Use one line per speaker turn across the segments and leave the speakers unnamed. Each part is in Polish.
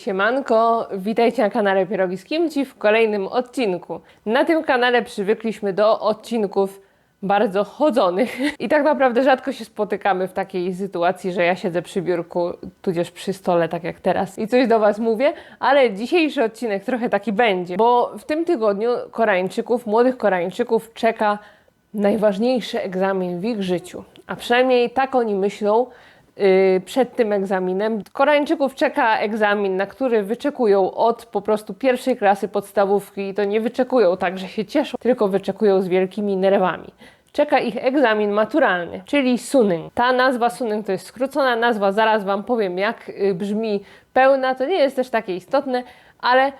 Siemanko, witajcie na kanale Pierogi z Kimchi w kolejnym odcinku. Na tym kanale przywykliśmy do odcinków bardzo chodzonych i tak naprawdę rzadko się spotykamy w takiej sytuacji, że ja siedzę przy biurku, tudzież przy stole, tak jak teraz i coś do Was mówię, ale dzisiejszy odcinek trochę taki będzie, bo w tym tygodniu Koreańczyków, młodych Koreańczyków czeka najważniejszy egzamin w ich życiu, a przynajmniej tak oni myślą, przed tym egzaminem. Koreańczyków czeka egzamin, na który wyczekują od po prostu pierwszej klasy podstawówki i to nie wyczekują tak, że się cieszą, tylko wyczekują z wielkimi nerwami. Czeka ich egzamin maturalny, czyli Suning. Ta nazwa Suning to jest skrócona nazwa, zaraz Wam powiem jak y, brzmi pełna, to nie jest też takie istotne, ale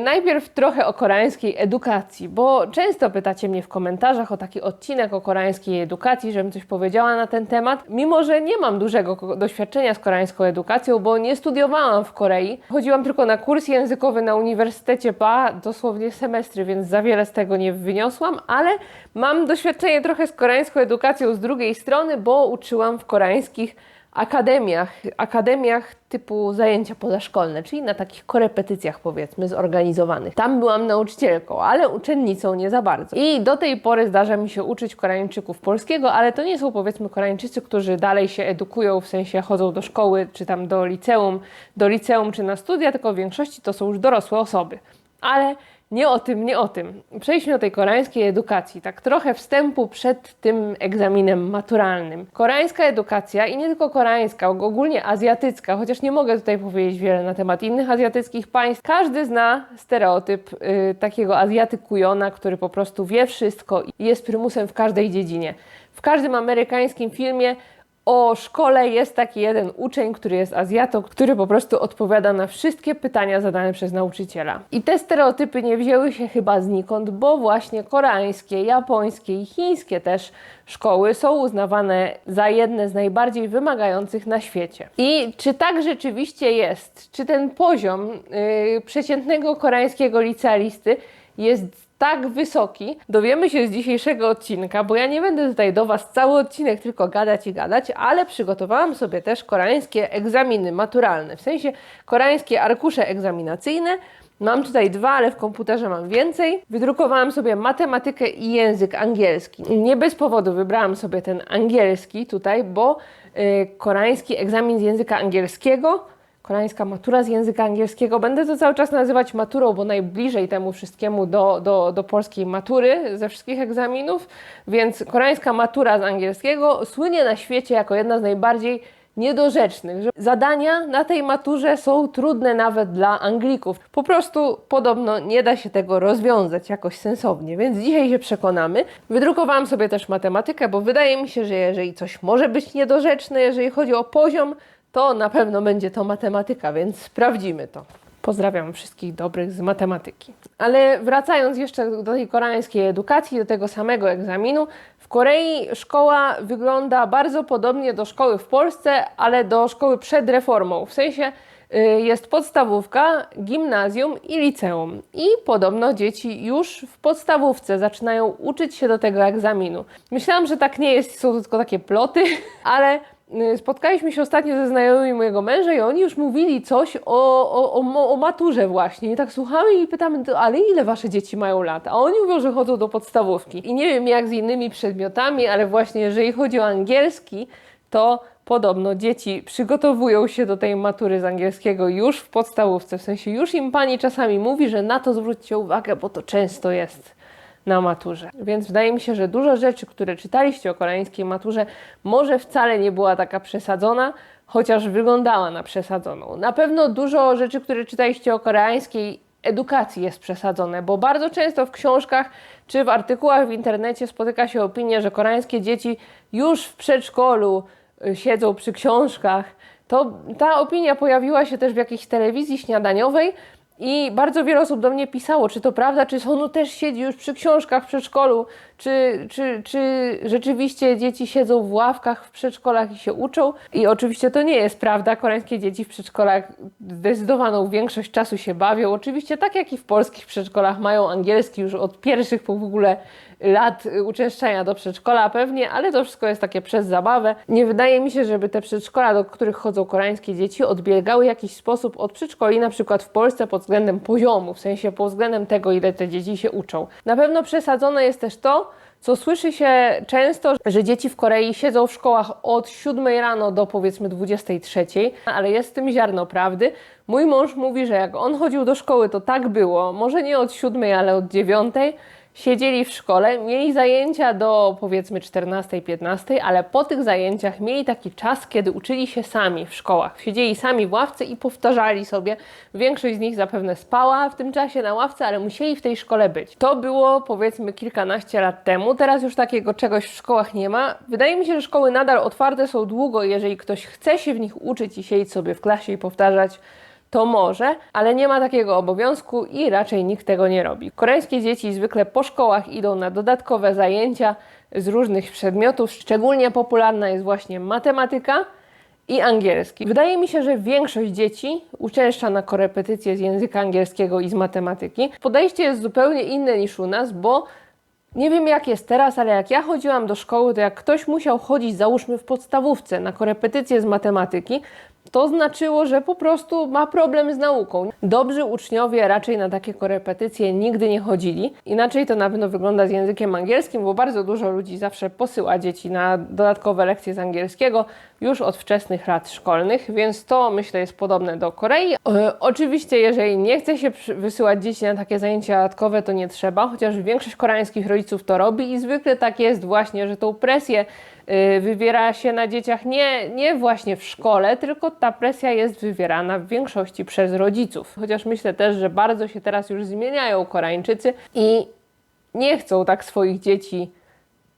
najpierw trochę o koreańskiej edukacji, bo często pytacie mnie w komentarzach o taki odcinek o koreańskiej edukacji, żebym coś powiedziała na ten temat. Mimo, że nie mam dużego doświadczenia z koreańską edukacją, bo nie studiowałam w Korei. Chodziłam tylko na kurs językowy na Uniwersytecie PA, dosłownie semestry, więc za wiele z tego nie wyniosłam, ale mam doświadczenie trochę z koreańską edukacją z drugiej strony, bo uczyłam w koreańskich akademiach, akademiach typu zajęcia pozaszkolne, czyli na takich korepetycjach powiedzmy zorganizowanych. Tam byłam nauczycielką, ale uczennicą nie za bardzo. I do tej pory zdarza mi się uczyć Koreańczyków polskiego, ale to nie są powiedzmy Koreańczycy, którzy dalej się edukują, w sensie chodzą do szkoły, czy tam do liceum, do liceum czy na studia, tylko w większości to są już dorosłe osoby. Ale nie o tym, nie o tym. Przejdźmy do tej koreańskiej edukacji. Tak trochę wstępu przed tym egzaminem maturalnym. Koreańska edukacja i nie tylko koreańska, ogólnie azjatycka, chociaż nie mogę tutaj powiedzieć wiele na temat innych azjatyckich państw. Każdy zna stereotyp y, takiego azjatykujona, który po prostu wie wszystko i jest prymusem w każdej dziedzinie. W każdym amerykańskim filmie o szkole jest taki jeden uczeń, który jest Azjatą, który po prostu odpowiada na wszystkie pytania zadane przez nauczyciela. I te stereotypy nie wzięły się chyba znikąd, bo właśnie koreańskie, japońskie i chińskie też szkoły są uznawane za jedne z najbardziej wymagających na świecie. I czy tak rzeczywiście jest? Czy ten poziom yy, przeciętnego koreańskiego licealisty jest tak wysoki, dowiemy się z dzisiejszego odcinka, bo ja nie będę tutaj do Was cały odcinek tylko gadać i gadać, ale przygotowałam sobie też koreańskie egzaminy maturalne, w sensie koreańskie arkusze egzaminacyjne. Mam tutaj dwa, ale w komputerze mam więcej. Wydrukowałam sobie matematykę i język angielski. Nie bez powodu wybrałam sobie ten angielski tutaj, bo y, koreański egzamin z języka angielskiego koreańska matura z języka angielskiego. Będę to cały czas nazywać maturą, bo najbliżej temu wszystkiemu do, do, do polskiej matury ze wszystkich egzaminów, więc koreańska matura z angielskiego słynie na świecie jako jedna z najbardziej niedorzecznych, że zadania na tej maturze są trudne nawet dla Anglików. Po prostu podobno nie da się tego rozwiązać jakoś sensownie, więc dzisiaj się przekonamy. Wydrukowałam sobie też matematykę, bo wydaje mi się, że jeżeli coś może być niedorzeczne, jeżeli chodzi o poziom, to na pewno będzie to matematyka, więc sprawdzimy to. Pozdrawiam wszystkich dobrych z matematyki. Ale wracając jeszcze do tej koreańskiej edukacji, do tego samego egzaminu, w Korei szkoła wygląda bardzo podobnie do szkoły w Polsce, ale do szkoły przed reformą. W sensie y, jest podstawówka, gimnazjum i liceum. I podobno dzieci już w podstawówce zaczynają uczyć się do tego egzaminu. Myślałam, że tak nie jest, są to tylko takie ploty, ale spotkaliśmy się ostatnio ze znajomymi mojego męża i oni już mówili coś o, o, o, o maturze właśnie. I tak słuchamy i pytamy, "To ale ile wasze dzieci mają lat? A oni mówią, że chodzą do podstawówki. I nie wiem jak z innymi przedmiotami, ale właśnie jeżeli chodzi o angielski, to podobno dzieci przygotowują się do tej matury z angielskiego już w podstawówce. W sensie już im pani czasami mówi, że na to zwróćcie uwagę, bo to często jest na maturze. Więc wydaje mi się, że dużo rzeczy, które czytaliście o koreańskiej maturze, może wcale nie była taka przesadzona, chociaż wyglądała na przesadzoną. Na pewno dużo rzeczy, które czytaliście o koreańskiej edukacji jest przesadzone, bo bardzo często w książkach czy w artykułach w internecie spotyka się opinia, że koreańskie dzieci już w przedszkolu y, siedzą przy książkach. To ta opinia pojawiła się też w jakiejś telewizji śniadaniowej, i bardzo wiele osób do mnie pisało, czy to prawda, czy Sonu też siedzi już przy książkach w przedszkolu, czy, czy, czy rzeczywiście dzieci siedzą w ławkach w przedszkolach i się uczą. I oczywiście to nie jest prawda. Koreańskie dzieci w przedszkolach zdecydowaną większość czasu się bawią. Oczywiście tak jak i w polskich przedszkolach mają angielski już od pierwszych po w ogóle lat uczęszczania do przedszkola pewnie, ale to wszystko jest takie przez zabawę. Nie wydaje mi się, żeby te przedszkola, do których chodzą koreańskie dzieci, odbiegały w jakiś sposób od przedszkoli, na przykład w Polsce pod względem poziomu, w sensie pod względem tego, ile te dzieci się uczą. Na pewno przesadzone jest też to, co słyszy się często, że dzieci w Korei siedzą w szkołach od 7 rano do powiedzmy 23, ale jest w tym ziarno prawdy. Mój mąż mówi, że jak on chodził do szkoły, to tak było, może nie od 7, ale od 9 siedzieli w szkole, mieli zajęcia do powiedzmy 14-15, ale po tych zajęciach mieli taki czas, kiedy uczyli się sami w szkołach. Siedzieli sami w ławce i powtarzali sobie. Większość z nich zapewne spała w tym czasie na ławce, ale musieli w tej szkole być. To było powiedzmy kilkanaście lat temu. Teraz już takiego czegoś w szkołach nie ma. Wydaje mi się, że szkoły nadal otwarte są długo, jeżeli ktoś chce się w nich uczyć i siedzieć sobie w klasie i powtarzać to może, ale nie ma takiego obowiązku i raczej nikt tego nie robi. Koreańskie dzieci zwykle po szkołach idą na dodatkowe zajęcia z różnych przedmiotów. Szczególnie popularna jest właśnie matematyka i angielski. Wydaje mi się, że większość dzieci uczęszcza na korepetycje z języka angielskiego i z matematyki. Podejście jest zupełnie inne niż u nas, bo nie wiem jak jest teraz, ale jak ja chodziłam do szkoły, to jak ktoś musiał chodzić, załóżmy w podstawówce, na korepetycje z matematyki, to znaczyło, że po prostu ma problem z nauką. Dobrzy uczniowie raczej na takie korepetycje nigdy nie chodzili. Inaczej to na pewno wygląda z językiem angielskim, bo bardzo dużo ludzi zawsze posyła dzieci na dodatkowe lekcje z angielskiego już od wczesnych lat szkolnych, więc to myślę jest podobne do Korei. E, oczywiście, jeżeli nie chce się wysyłać dzieci na takie zajęcia dodatkowe, to nie trzeba, chociaż większość koreańskich rodziców to robi i zwykle tak jest właśnie, że tą presję wywiera się na dzieciach nie, nie właśnie w szkole, tylko ta presja jest wywierana w większości przez rodziców. Chociaż myślę też, że bardzo się teraz już zmieniają Koreańczycy i nie chcą tak swoich dzieci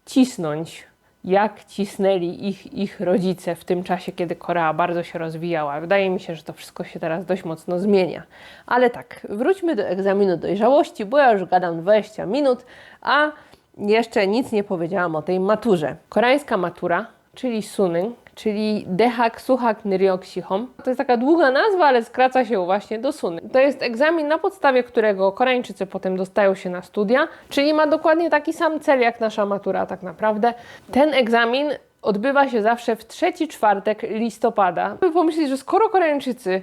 cisnąć jak cisnęli ich, ich rodzice w tym czasie, kiedy Korea bardzo się rozwijała. Wydaje mi się, że to wszystko się teraz dość mocno zmienia. Ale tak, wróćmy do egzaminu dojrzałości, bo ja już gadam 20 minut, a jeszcze nic nie powiedziałam o tej maturze. Koreańska matura, czyli suning, czyli Dehak Suhak Nyryok Sihom. To jest taka długa nazwa, ale skraca się właśnie do Suny. To jest egzamin, na podstawie którego Koreańczycy potem dostają się na studia, czyli ma dokładnie taki sam cel jak nasza matura tak naprawdę. Ten egzamin odbywa się zawsze w trzeci czwartek listopada. By pomyśleć, że skoro Koreańczycy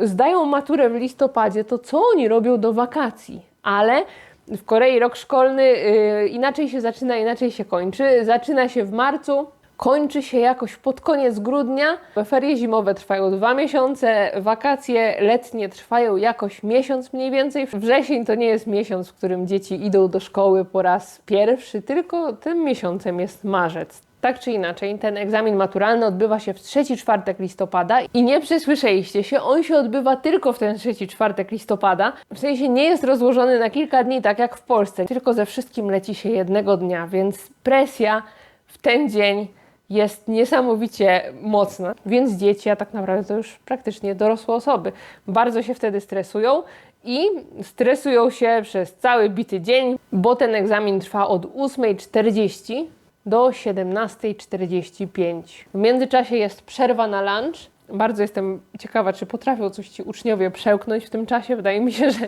zdają maturę w listopadzie, to co oni robią do wakacji? Ale w Korei rok szkolny yy, inaczej się zaczyna, inaczej się kończy. Zaczyna się w marcu, kończy się jakoś pod koniec grudnia. Ferie zimowe trwają dwa miesiące, wakacje letnie trwają jakoś miesiąc mniej więcej. Wrzesień to nie jest miesiąc, w którym dzieci idą do szkoły po raz pierwszy, tylko tym miesiącem jest marzec. Tak czy inaczej, ten egzamin maturalny odbywa się w trzeci czwartek listopada i nie przesłyszeliście się, on się odbywa tylko w ten trzeci czwartek listopada. W sensie nie jest rozłożony na kilka dni, tak jak w Polsce, tylko ze wszystkim leci się jednego dnia, więc presja w ten dzień jest niesamowicie mocna, więc dzieci, a tak naprawdę to już praktycznie dorosłe osoby, bardzo się wtedy stresują i stresują się przez cały bity dzień, bo ten egzamin trwa od 8.40 do 17.45. W międzyczasie jest przerwa na lunch bardzo jestem ciekawa, czy potrafią coś ci uczniowie przełknąć w tym czasie. Wydaje mi się, że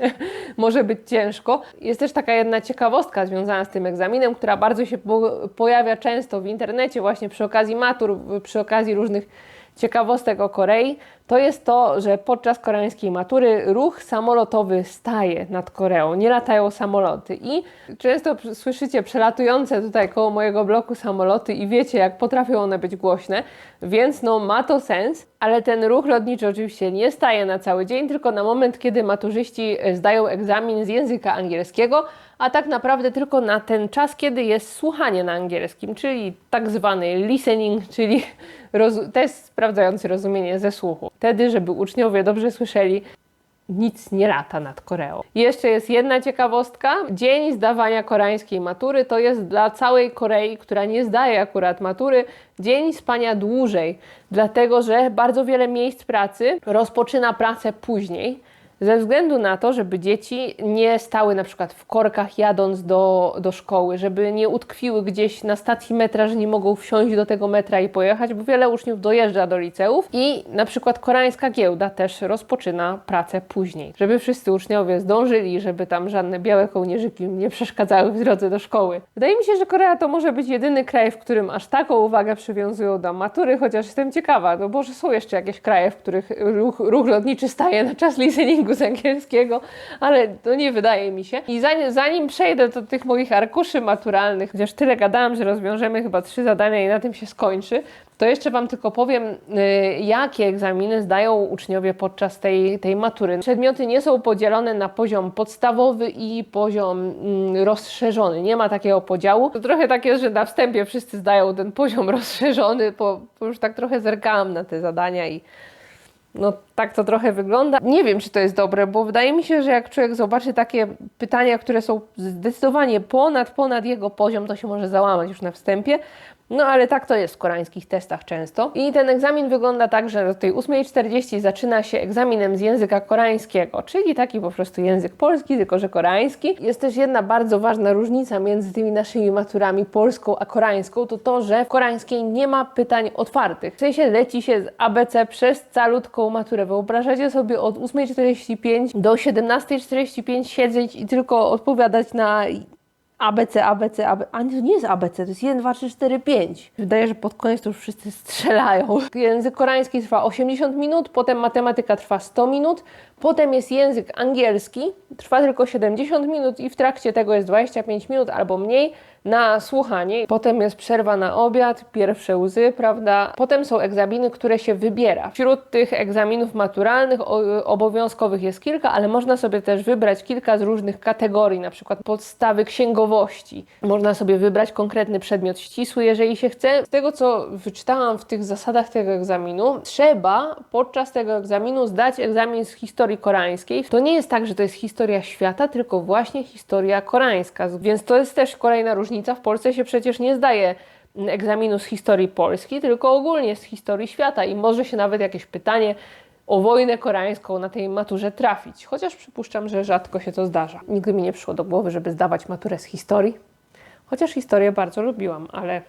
może być ciężko. Jest też taka jedna ciekawostka związana z tym egzaminem, która bardzo się po pojawia często w internecie, właśnie przy okazji matur, przy okazji różnych ciekawostek o Korei, to jest to, że podczas koreańskiej matury ruch samolotowy staje nad Koreą, nie latają samoloty. I często słyszycie przelatujące tutaj koło mojego bloku samoloty i wiecie, jak potrafią one być głośne, więc no ma to sens, ale ten ruch lotniczy oczywiście nie staje na cały dzień, tylko na moment, kiedy maturzyści zdają egzamin z języka angielskiego, a tak naprawdę tylko na ten czas, kiedy jest słuchanie na angielskim, czyli tak zwany listening, czyli test sprawdzający rozumienie ze słuchu. Wtedy, żeby uczniowie dobrze słyszeli, nic nie lata nad Koreą. Jeszcze jest jedna ciekawostka. Dzień zdawania koreańskiej matury to jest dla całej Korei, która nie zdaje akurat matury, dzień spania dłużej, dlatego że bardzo wiele miejsc pracy rozpoczyna pracę później ze względu na to, żeby dzieci nie stały na przykład w korkach jadąc do, do szkoły, żeby nie utkwiły gdzieś na stacji metra, że nie mogą wsiąść do tego metra i pojechać, bo wiele uczniów dojeżdża do liceów i na przykład koreańska giełda też rozpoczyna pracę później, żeby wszyscy uczniowie zdążyli, żeby tam żadne białe kołnierzyki nie przeszkadzały w drodze do szkoły. Wydaje mi się, że Korea to może być jedyny kraj, w którym aż taką uwagę przywiązują do matury, chociaż jestem ciekawa, no może są jeszcze jakieś kraje, w których ruch, ruch lotniczy staje na czas listeningu z angielskiego, ale to nie wydaje mi się. I zanim, zanim przejdę do tych moich arkuszy maturalnych, chociaż tyle gadałam, że rozwiążemy chyba trzy zadania i na tym się skończy, to jeszcze Wam tylko powiem, y, jakie egzaminy zdają uczniowie podczas tej, tej matury. Przedmioty nie są podzielone na poziom podstawowy i poziom mm, rozszerzony. Nie ma takiego podziału. To trochę tak jest, że na wstępie wszyscy zdają ten poziom rozszerzony, bo, bo już tak trochę zerkałam na te zadania i no tak to trochę wygląda. Nie wiem, czy to jest dobre, bo wydaje mi się, że jak człowiek zobaczy takie pytania, które są zdecydowanie ponad, ponad jego poziom, to się może załamać już na wstępie. No ale tak to jest w koreańskich testach często. I ten egzamin wygląda tak, że do tej 8.40 zaczyna się egzaminem z języka koreańskiego, czyli taki po prostu język polski, tylko że koreański. Jest też jedna bardzo ważna różnica między tymi naszymi maturami polską a koreańską, to to, że w koreańskiej nie ma pytań otwartych. W sensie leci się z ABC przez calutką maturę. Wyobrażacie sobie od 8.45 do 17.45 siedzieć i tylko odpowiadać na ABC, ABC, ABC. A nie, to nie jest ABC, to jest 1, 2, 3, 4, 5. Wydaje, że pod koniec to już wszyscy strzelają. Język koreański trwa 80 minut, potem matematyka trwa 100 minut, potem jest język angielski, trwa tylko 70 minut i w trakcie tego jest 25 minut albo mniej na słuchanie. Potem jest przerwa na obiad, pierwsze łzy, prawda? Potem są egzaminy, które się wybiera. Wśród tych egzaminów maturalnych obowiązkowych jest kilka, ale można sobie też wybrać kilka z różnych kategorii, na przykład podstawy księgowości. Można sobie wybrać konkretny przedmiot ścisły, jeżeli się chce. Z tego, co wyczytałam w tych zasadach tego egzaminu, trzeba podczas tego egzaminu zdać egzamin z historii koreańskiej. To nie jest tak, że to jest historia świata, tylko właśnie historia koreańska. Więc to jest też kolejna różnica. W Polsce się przecież nie zdaje egzaminu z historii Polski, tylko ogólnie z historii świata i może się nawet jakieś pytanie o wojnę koreańską na tej maturze trafić. Chociaż przypuszczam, że rzadko się to zdarza. Nigdy mi nie przyszło do głowy, żeby zdawać maturę z historii. Chociaż historię bardzo lubiłam, ale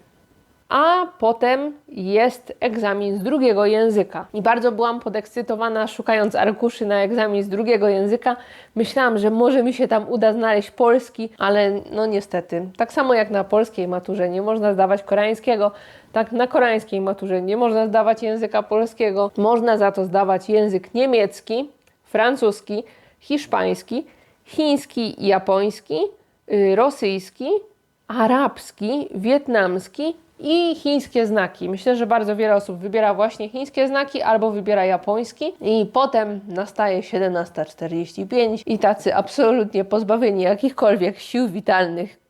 a potem jest egzamin z drugiego języka. I bardzo byłam podekscytowana, szukając arkuszy na egzamin z drugiego języka. Myślałam, że może mi się tam uda znaleźć polski, ale no niestety. Tak samo jak na polskiej maturze nie można zdawać koreańskiego, tak na koreańskiej maturze nie można zdawać języka polskiego. Można za to zdawać język niemiecki, francuski, hiszpański, chiński japoński, yy, rosyjski, arabski, wietnamski i chińskie znaki. Myślę, że bardzo wiele osób wybiera właśnie chińskie znaki albo wybiera japoński i potem nastaje 17.45 i tacy absolutnie pozbawieni jakichkolwiek sił witalnych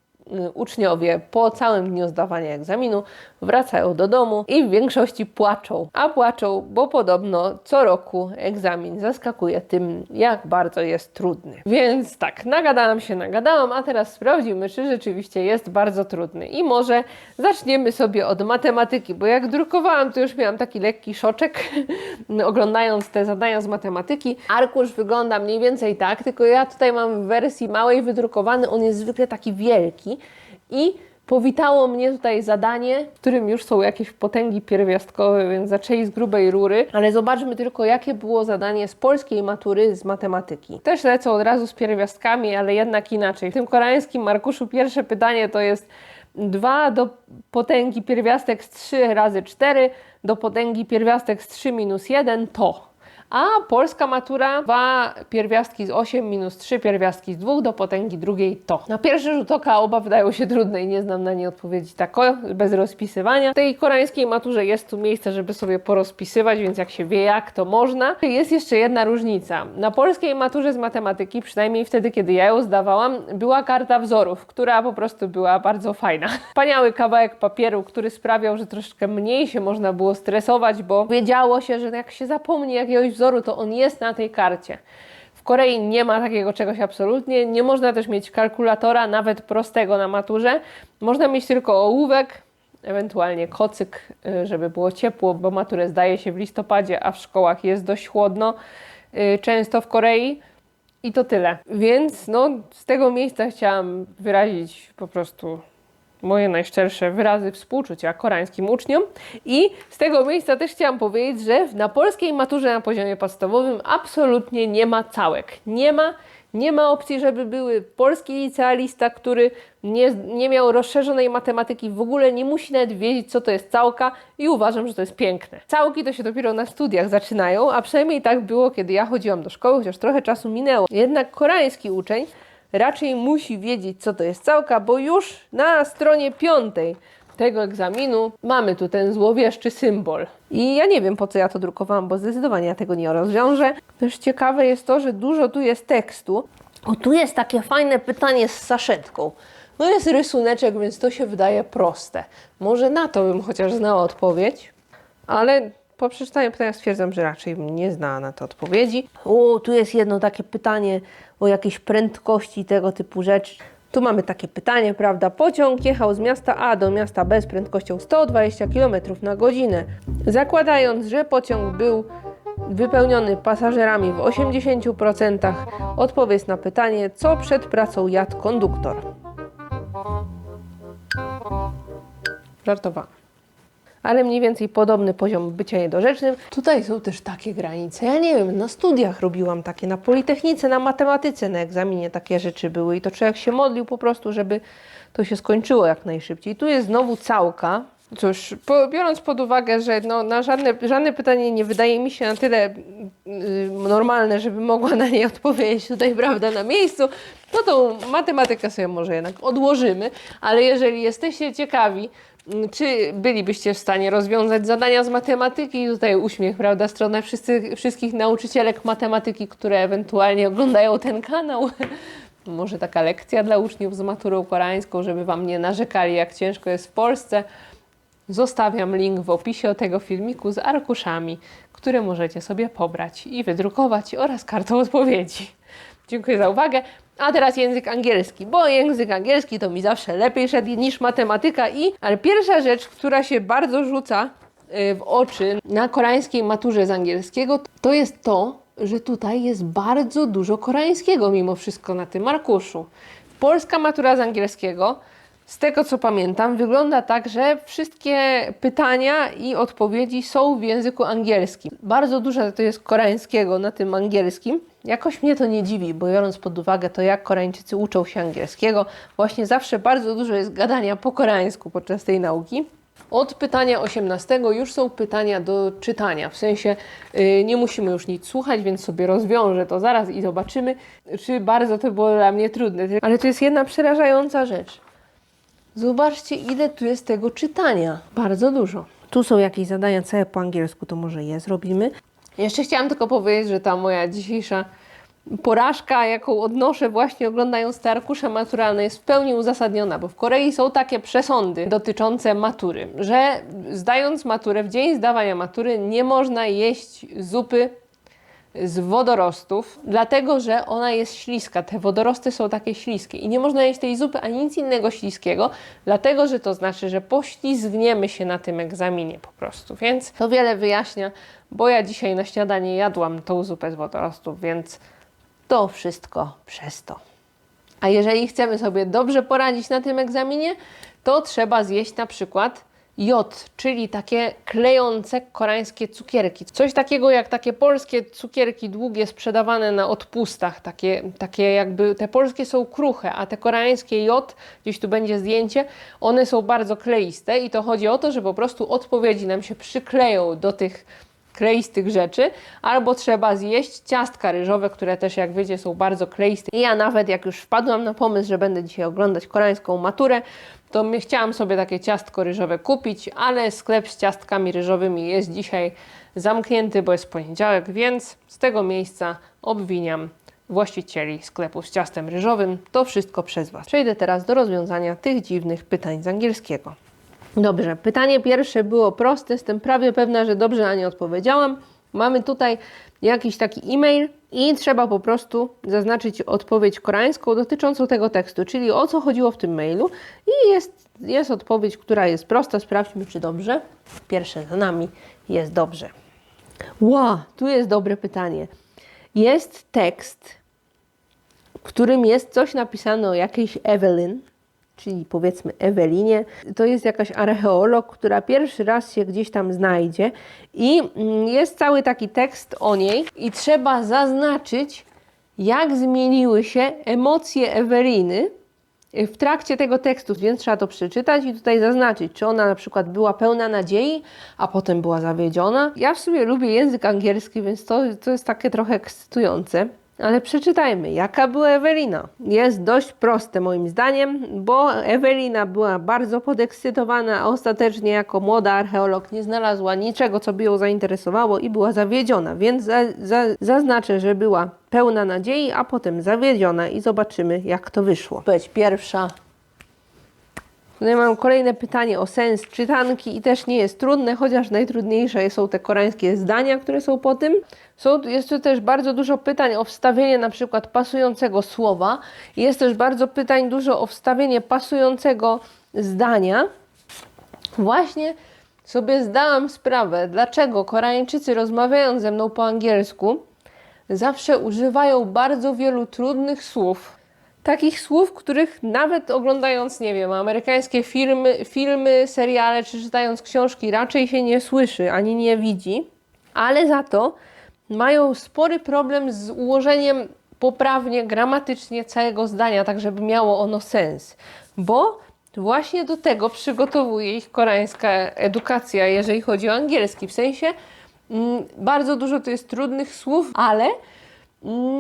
uczniowie po całym dniu zdawania egzaminu wracają do domu i w większości płaczą. A płaczą, bo podobno co roku egzamin zaskakuje tym, jak bardzo jest trudny. Więc tak, nagadałam się, nagadałam, a teraz sprawdzimy, czy rzeczywiście jest bardzo trudny. I może zaczniemy sobie od matematyki, bo jak drukowałam, to już miałam taki lekki szoczek, oglądając te zadania z matematyki. Arkusz wygląda mniej więcej tak, tylko ja tutaj mam w wersji małej wydrukowany, on jest zwykle taki wielki i powitało mnie tutaj zadanie, w którym już są jakieś potęgi pierwiastkowe, więc zaczęli z grubej rury, ale zobaczmy tylko, jakie było zadanie z polskiej matury z matematyki. Też lecą od razu z pierwiastkami, ale jednak inaczej. W tym koreańskim Markuszu pierwsze pytanie to jest 2 do potęgi pierwiastek z 3 razy 4 do potęgi pierwiastek z 3 minus 1 to a polska matura 2 pierwiastki z 8 minus 3 pierwiastki z 2 do potęgi drugiej to. Na pierwszy rzut oka oba wydają się trudne i nie znam na nie odpowiedzi tak bez rozpisywania. W tej koreańskiej maturze jest tu miejsce, żeby sobie porozpisywać, więc jak się wie jak, to można. Jest jeszcze jedna różnica. Na polskiej maturze z matematyki, przynajmniej wtedy, kiedy ja ją zdawałam, była karta wzorów, która po prostu była bardzo fajna. Wspaniały kawałek papieru, który sprawiał, że troszeczkę mniej się można było stresować, bo wiedziało się, że jak się zapomni jakiegoś wzoru, to on jest na tej karcie. W Korei nie ma takiego czegoś absolutnie. Nie można też mieć kalkulatora, nawet prostego na maturze. Można mieć tylko ołówek, ewentualnie kocyk, y, żeby było ciepło, bo maturę zdaje się w listopadzie, a w szkołach jest dość chłodno. y, często w Korei. I to tyle. Więc no, z tego miejsca chciałam wyrazić po prostu moje najszczersze wyrazy współczucia koreańskim uczniom. I z tego miejsca też chciałam powiedzieć, że na polskiej maturze na poziomie podstawowym absolutnie nie ma całek. Nie ma, nie ma opcji, żeby były polski licealista, który nie, nie miał rozszerzonej matematyki, w ogóle nie musi nawet wiedzieć, co to jest całka i uważam, że to jest piękne. Całki to się dopiero na studiach zaczynają, a przynajmniej tak było, kiedy ja chodziłam do szkoły, chociaż trochę czasu minęło. Jednak koreański uczeń raczej musi wiedzieć, co to jest całka, bo już na stronie piątej tego egzaminu mamy tu ten złowieszczy symbol. I ja nie wiem, po co ja to drukowałam, bo zdecydowanie ja tego nie rozwiążę. Też ciekawe jest to, że dużo tu jest tekstu. O, tu jest takie fajne pytanie z saszetką. No jest rysuneczek, więc to się wydaje proste. Może na to bym chociaż znała odpowiedź, ale po przeczytaniu pytania stwierdzam, że raczej nie znała na to odpowiedzi. O, tu jest jedno takie pytanie o jakiejś prędkości, tego typu rzeczy. Tu mamy takie pytanie, prawda? Pociąg jechał z miasta A do miasta B z prędkością 120 km na godzinę. Zakładając, że pociąg był wypełniony pasażerami w 80%, odpowiedz na pytanie, co przed pracą jadł konduktor. Żartowałam ale mniej więcej podobny poziom bycia niedorzecznym. Tutaj są też takie granice. Ja nie wiem, na studiach robiłam takie, na Politechnice, na matematyce, na egzaminie takie rzeczy były i to człowiek się modlił po prostu, żeby to się skończyło jak najszybciej. Tu jest znowu całka. Cóż, po, biorąc pod uwagę, że no, na żadne, żadne pytanie nie wydaje mi się na tyle y, normalne, żeby mogła na nie odpowiedzieć tutaj, prawda, na miejscu, no to matematykę sobie może jednak odłożymy, ale jeżeli jesteście ciekawi, Czy bylibyście w stanie rozwiązać zadania z matematyki? Tutaj uśmiech, prawda, stronę wszyscy, wszystkich nauczycielek matematyki, które ewentualnie oglądają ten kanał. Może taka lekcja dla uczniów z maturą koreańską, żeby Wam nie narzekali, jak ciężko jest w Polsce. Zostawiam link w opisie tego filmiku z arkuszami, które możecie sobie pobrać i wydrukować oraz kartą odpowiedzi. Dziękuję za uwagę. A teraz język angielski, bo język angielski to mi zawsze lepiej szedł niż matematyka i, ale pierwsza rzecz, która się bardzo rzuca y, w oczy na koreańskiej maturze z angielskiego, to jest to, że tutaj jest bardzo dużo koreańskiego mimo wszystko na tym arkuszu. Polska matura z angielskiego, z tego co pamiętam, wygląda tak, że wszystkie pytania i odpowiedzi są w języku angielskim. Bardzo dużo to jest koreańskiego na tym angielskim. Jakoś mnie to nie dziwi, bo biorąc pod uwagę to, jak Koreańczycy uczą się angielskiego, właśnie zawsze bardzo dużo jest gadania po koreańsku podczas tej nauki. Od pytania 18 już są pytania do czytania, w sensie yy, nie musimy już nic słuchać, więc sobie rozwiążę to zaraz i zobaczymy, czy bardzo to było dla mnie trudne. Ale to jest jedna przerażająca rzecz. Zobaczcie, ile tu jest tego czytania. Bardzo dużo. Tu są jakieś zadania całe po angielsku, to może je zrobimy. Jeszcze chciałam tylko powiedzieć, że ta moja dzisiejsza porażka, jaką odnoszę właśnie oglądając te arkusze maturalne, jest w pełni uzasadniona, bo w Korei są takie przesądy dotyczące matury, że zdając maturę, w dzień zdawania matury nie można jeść zupy z wodorostów, dlatego że ona jest śliska. Te wodorosty są takie śliskie i nie można jeść tej zupy ani nic innego śliskiego, dlatego że to znaczy, że poślizgniemy się na tym egzaminie po prostu. Więc to wiele wyjaśnia, bo ja dzisiaj na śniadanie jadłam tą zupę z wodorostów, więc to wszystko przez to. A jeżeli chcemy sobie dobrze poradzić na tym egzaminie, to trzeba zjeść na przykład jod, czyli takie klejące koreańskie cukierki. Coś takiego jak takie polskie cukierki długie sprzedawane na odpustach, takie, takie jakby te polskie są kruche, a te koreańskie jod, gdzieś tu będzie zdjęcie, one są bardzo kleiste i to chodzi o to, że po prostu odpowiedzi nam się przykleją do tych kleistych rzeczy, albo trzeba zjeść ciastka ryżowe, które też jak wiecie są bardzo kleiste. I ja nawet jak już wpadłam na pomysł, że będę dzisiaj oglądać koreańską maturę, to chciałam sobie takie ciastko ryżowe kupić, ale sklep z ciastkami ryżowymi jest dzisiaj zamknięty, bo jest poniedziałek, więc z tego miejsca obwiniam właścicieli sklepu z ciastem ryżowym. To wszystko przez Was. Przejdę teraz do rozwiązania tych dziwnych pytań z angielskiego. Dobrze, pytanie pierwsze było proste, jestem prawie pewna, że dobrze na nie odpowiedziałam. Mamy tutaj jakiś taki e-mail i trzeba po prostu zaznaczyć odpowiedź koreańską dotyczącą tego tekstu, czyli o co chodziło w tym mailu i jest, jest odpowiedź, która jest prosta, sprawdźmy czy dobrze. Pierwsze za nami jest dobrze. Ła, tu jest dobre pytanie. jest tekst, w którym jest coś napisane o jakiejś Evelyn, czyli powiedzmy Ewelinie. To jest jakaś archeolog, która pierwszy raz się gdzieś tam znajdzie i mm, jest cały taki tekst o niej i trzeba zaznaczyć, jak zmieniły się emocje Eweliny w trakcie tego tekstu, więc trzeba to przeczytać i tutaj zaznaczyć, czy ona na przykład była pełna nadziei, a potem była zawiedziona. Ja w sumie lubię język angielski, więc to, to jest takie trochę ekscytujące. Ale przeczytajmy, jaka była Ewelina. Jest dość proste moim zdaniem, bo Ewelina była bardzo podekscytowana, a ostatecznie jako młoda archeolog nie znalazła niczego, co by ją zainteresowało i była zawiedziona. Więc za, za, zaznaczę, że była pełna nadziei, a potem zawiedziona i zobaczymy, jak to wyszło. Być pierwsza. Tutaj mam kolejne pytanie o sens czytanki i też nie jest trudne, chociaż najtrudniejsze są te koreańskie zdania, które są po tym. Są, jest tu też bardzo dużo pytań o wstawienie na przykład pasującego słowa. Jest też bardzo pytań dużo o wstawienie pasującego zdania. Właśnie sobie zdałam sprawę, dlaczego Koreańczycy rozmawiając ze mną po angielsku zawsze używają bardzo wielu trudnych słów. Takich słów, których nawet oglądając, nie wiem, amerykańskie filmy, filmy, seriale czy czytając książki raczej się nie słyszy ani nie widzi, ale za to mają spory problem z ułożeniem poprawnie, gramatycznie całego zdania, tak żeby miało ono sens. Bo właśnie do tego przygotowuje ich koreańska edukacja, jeżeli chodzi o angielski. W sensie mm, bardzo dużo to jest trudnych słów, ale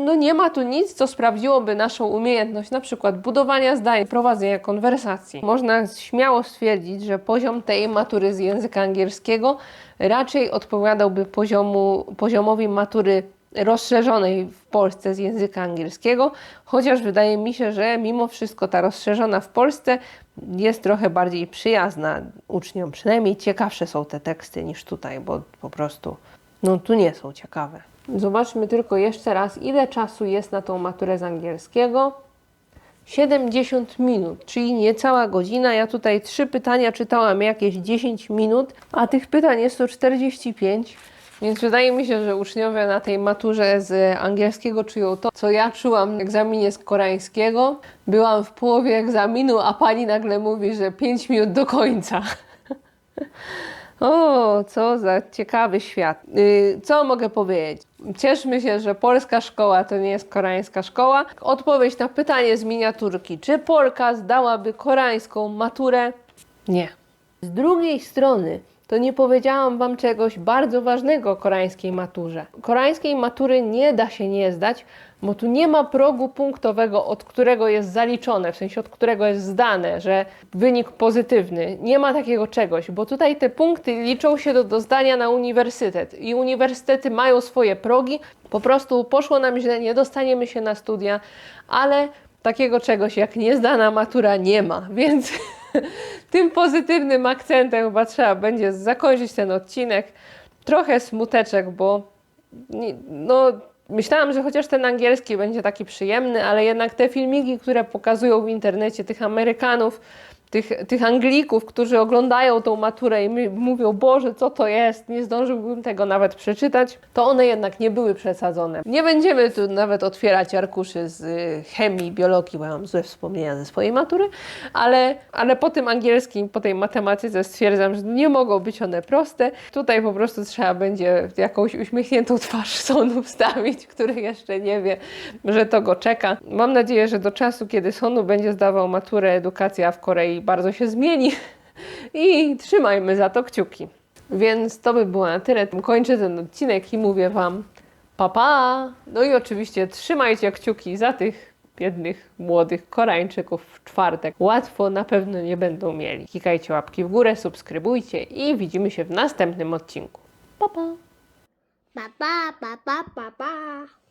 no nie ma tu nic, co sprawdziłoby naszą umiejętność na przykład budowania zdań, prowadzenia konwersacji. Można śmiało stwierdzić, że poziom tej matury z języka angielskiego raczej odpowiadałby poziomu, poziomowi matury rozszerzonej w Polsce z języka angielskiego, chociaż wydaje mi się, że mimo wszystko ta rozszerzona w Polsce jest trochę bardziej przyjazna uczniom. Przynajmniej ciekawsze są te teksty niż tutaj, bo po prostu no tu nie są ciekawe. Zobaczmy tylko jeszcze raz, ile czasu jest na tą maturę z angielskiego. 70 minut, czyli niecała godzina. Ja tutaj trzy pytania czytałam jakieś 10 minut, a tych pytań jest to 45. Więc wydaje mi się, że uczniowie na tej maturze z angielskiego czują to, co ja czułam w egzaminie z koreańskiego. Byłam w połowie egzaminu, a pani nagle mówi, że 5 minut do końca. O, co za ciekawy świat. Yy, co mogę powiedzieć? Cieszmy się, że polska szkoła to nie jest koreańska szkoła. Odpowiedź na pytanie z miniaturki. Czy Polka zdałaby koreańską maturę? Nie. Z drugiej strony, to nie powiedziałam Wam czegoś bardzo ważnego o koreańskiej maturze. Koreańskiej matury nie da się nie zdać, bo tu nie ma progu punktowego, od którego jest zaliczone, w sensie od którego jest zdane, że wynik pozytywny. Nie ma takiego czegoś, bo tutaj te punkty liczą się do, do zdania na uniwersytet i uniwersytety mają swoje progi. Po prostu poszło nam źle, nie dostaniemy się na studia, ale takiego czegoś jak niezdana matura nie ma, więc tym pozytywnym akcentem chyba trzeba będzie zakończyć ten odcinek. Trochę smuteczek, bo no, myślałam, że chociaż ten angielski będzie taki przyjemny, ale jednak te filmiki, które pokazują w internecie tych Amerykanów, tych, tych Anglików, którzy oglądają tą maturę i mówią, Boże, co to jest, nie zdążyłbym tego nawet przeczytać, to one jednak nie były przesadzone. Nie będziemy tu nawet otwierać arkuszy z y, chemii, biologii, bo ja mam złe wspomnienia ze swojej matury, ale, ale po tym angielskim, po tej matematyce stwierdzam, że nie mogą być one proste. Tutaj po prostu trzeba będzie jakąś uśmiechniętą twarz Sonu wstawić, który jeszcze nie wie, że to go czeka. Mam nadzieję, że do czasu, kiedy Sonu będzie zdawał maturę, edukacja w Korei bardzo się zmieni i trzymajmy za to kciuki. Więc to by było na tyle. Kończę ten odcinek i mówię Wam pa pa! No i oczywiście trzymajcie kciuki za tych biednych, młodych Koreańczyków w czwartek. Łatwo na pewno nie będą mieli. Klikajcie łapki w górę, subskrybujcie i widzimy się w następnym odcinku. Pa pa!
Pa pa pa pa pa pa.